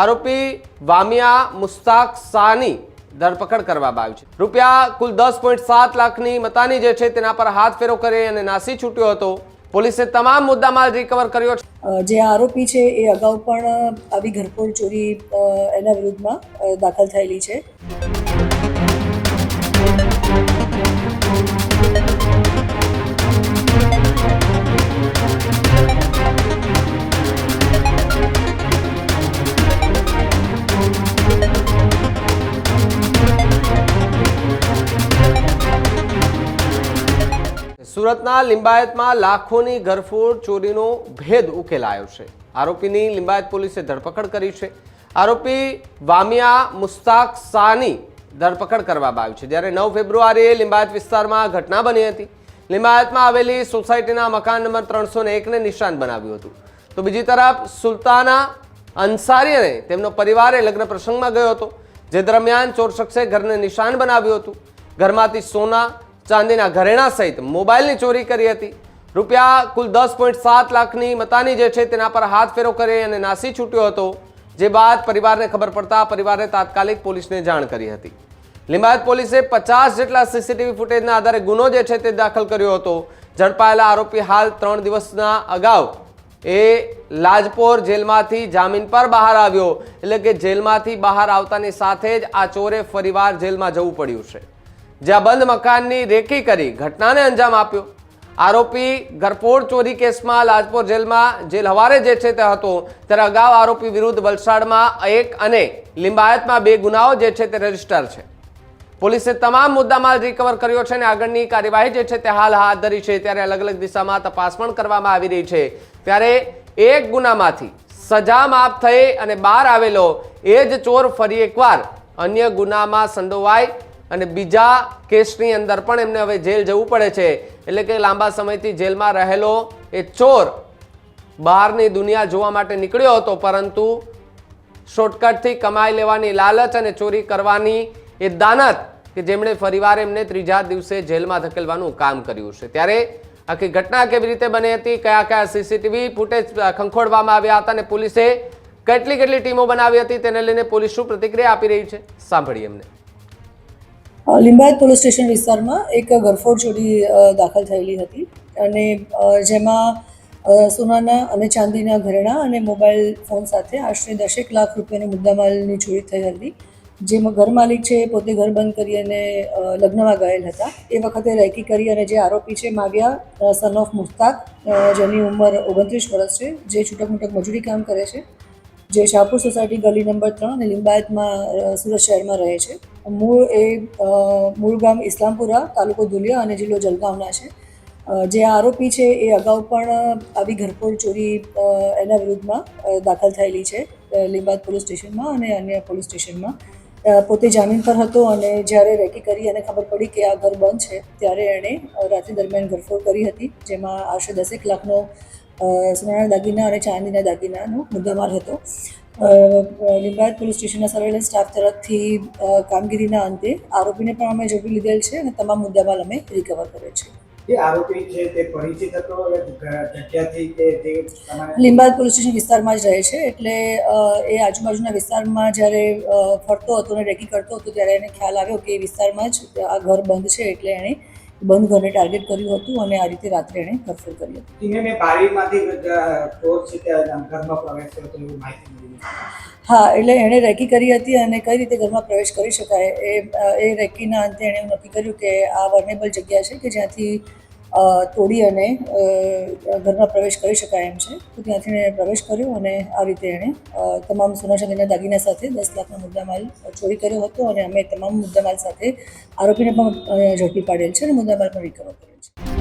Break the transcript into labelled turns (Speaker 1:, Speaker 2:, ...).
Speaker 1: આરોપી વામિયા મુસ્તાક શાહની ધરપકડ કરવામાં આવી છે. રૂપિયા કુલ દસ પોઈન્ટ સાત લાખની મતાની જે છે તેના પર હાથ ફેરો કરી અને નાસી છૂટ્યો હતો. પોલીસે તમામ મુદ્દામાલ રિકવર કર્યો છે.
Speaker 2: જે આરોપી છે એ અગાઉ પણ આવી ઘરફોડ ચોરી એના વિરુદ્ધમાં દાખલ થયેલી છે.
Speaker 1: સુરતના લિંબાયતમાં લાખોની ઘરફોડ ચોરીનો ભેદ ઉકેલાયો છે. આરોપીની લિંબાયત પોલીસે ધરપકડ કરી છે. આરોપી વામિયા મુસ્તાક શાહની ધરપકડ કરવામાં આવી છે. જ્યારે નવ ફેબ્રુઆરીએ લિંબાયત વિસ્તારમાં ઘટના બની હતી. લિંબાયતમાં આવેલી સોસાયટીના મકાન નંબર ત્રણસો એકને નિશાન બનાવ્યું હતું. તો બીજી તરફ સુલતાના અંસારી અને તેમનો પરિવારે લગ્ન પ્રસંગમાં ગયો હતો. જે દરમિયાન ચોર શખ્સે ઘરને નિશાન બનાવ્યું હતું. ઘરમાંથી સોના ચાંદીના ઘરેણા સહિત મોબાઈલની ચોરી કરી હતી. રૂપિયા કુલ દસ પોઈન્ટ સાત લાખની મતાની જે છે તેના પર હાથ ફેરો કરી અને નાસી છૂટ્યો હતો, જે બાદ પરિવારને ખબર પડતા પરિવારે તાત્કાલિક પોલીસને જાણ કરી હતી. લિંબાયત પોલીસે પચાસ જેટલા સીસીટીવી ફૂટેજના આધારે ગુનો જે છે તે દાખલ કર્યો હતો. ઝડપાયેલા આરોપી હાલ ત્રણ દિવસના અગાઉ એ લાજપોર જેલમાંથી જામીન પર બહાર આવ્યો, એટલે કે જેલમાંથી બહાર આવતાની સાથે જ આ ચોરે ફરીવાર જેલમાં જવું પડ્યું છે. જ્યાં બંધ મકાનની રેકી કરી ઘટનાને અંજામ આપ્યો. આરોપી ઘરફોડ ચોરી કેસમાં લાજપોર જેલમાં જેલ હવારે જે છે તે હતો, ત્યારે અગાઉ આરોપી વિરુદ્ધ વલસાડમાં એક અને લિંબાયતમાં બે ગુનાઓ જે છે તે રજિસ્ટર છે. પોલીસે તમામ મુદ્દામાલ રિકવર કર્યો છે અને આગળની કાર્યવાહી જે છે તે હાલ હાથ ધરી છે. ત્યારે અલગ અલગ દિશામાં તપાસ પણ કરવામાં આવી રહી છે. ત્યારે એક ગુનામાંથી સજા માફ થઈ અને બહાર આવેલો એ જ ચોર ફરી એકવાર અન્ય ગુનામાં સંડોવાય અને બીજા કેસની અંદર પણ એમને હવે જેલ જવું પડે છે. એટલે કે લાંબા સમયથી જેલમાં રહેલો એ ચોર બહારની દુનિયા જોવા માટે નીકળ્યો હતો, પરંતુ શોર્ટકટથી કમાઈ લેવાની લાલચ અને ચોરી કરવાની એ દાનત કે જેમણે ફરીવાર એમને ત્રીજા દિવસે જેલમાં ધકેલવાનું કામ કર્યું છે. ત્યારે આખી ઘટના કેવી રીતે બની હતી, કયા કયા સીસીટીવી ફૂટેજ ખંખોડવામાં આવ્યા હતા અને પોલીસે કેટલી કેટલી ટીમો બનાવી હતી, તેને લઈને પોલીસ શું પ્રતિક્રિયા આપી રહી છે? સાંભળીએ એમને
Speaker 2: લિંબાયત પોલીસ સ્ટેશન વિસ્તારમાં એક ગરફોડ ચોરી દાખલ થયેલી હતી અને જેમાં સોનાના અને ચાંદીના ઘરેણાં અને મોબાઈલ ફોન સાથે આશરે દસેક લાખ રૂપિયાની મુદ્દામાલની ચોરી થઈ હતી. જેમાં ઘર માલિક છે પોતે ઘર બંધ કરી અને લગ્નમાં ગયેલ હતા. એ વખતે રેકી કરી અને જે આરોપી છે માગ્યા સન ઓફ મુસ્તાક જેની ઉંમર ઓગણત્રીસ વર્ષ છે, જે છૂટક મૂટક મજૂરી કામ કરે છે. જે શાહપુર સોસાયટી ગલી નંબર ત્રણ અને લિંબાયતમાં સુરત શહેરમાં રહે છે. મૂળ એ મૂળ ગામ ઇસ્લામપુરા, તાલુકો દુલિયા અને જિલ્લો જલગાંવના છે. જે આરોપી છે એ અગાઉ પણ આવી ઘરફોડ ચોરી એના વિરુદ્ધમાં દાખલ થયેલી છે લિંબાયત પોલીસ સ્ટેશનમાં અને અન્ય પોલીસ સ્ટેશનમાં. પોતે જામીન પર હતો અને જ્યારે રેકી કરી અને ખબર પડી કે આ ઘર બંધ છે, ત્યારે એણે રાત્રિ દરમિયાન ઘરફોડ કરી હતી, જેમાં આશરે દસેક લાખનો સોનાના દાગીના અને ચાંદીના દાગીનાનો મુદ્દામાલ હતો. લિંબાયત પોલીસ સ્ટેશનના સર્વેલન્સ સ્ટાફ તરફથી કામગીરીના અંતે આરોપીને પણ અમે ઝડપી લીધેલ છે અને તમામ મુદ્દામાલ અમે રિકવર કર્યો છે.
Speaker 3: જે આરોપી છે તે પરિચિત હતો જગ્યાથી કે જે
Speaker 2: લિંબાયત પોલીસ સ્ટેશન વિસ્તારમાં જ રહે છે એટલે એ આજુબાજુના વિસ્તારમાં જ્યારે ફરતો હતો અને રેકી કરતો હતો ત્યારે એને ખ્યાલ આવ્યો કે એ વિસ્તારમાં જ આ ઘર બંધ છે એટલે એણે બંધ ઘરને ટાર્ગેટ કર્યું હતું અને આ રીતે રાત્રે એણે ઘરફોડ કરી હતી. હા એટલે એણે રેકી કરી હતી અને કઈ રીતે ઘરમાં પ્રવેશ કરી શકાય એ એ રેકીના અંતે એણે નક્કી કર્યું કે આ વર્નેબલ જગ્યા છે કે જ્યાંથી તોડી અને ઘરમાં પ્રવેશ કરી શકાય એમ છે. તો ત્યાંથી એણે પ્રવેશ કર્યો અને આ રીતે એણે તમામ સોના ચાંદીના દાગીના સાથે દસ લાખનો મુદ્દામાલ ચોરી કર્યો હતો અને અમે તમામ મુદ્દામાલ સાથે આરોપીને પણ ઝડપી પાડેલ છે અને મુદ્દામાલ પણ રિકવર કર્યો છે.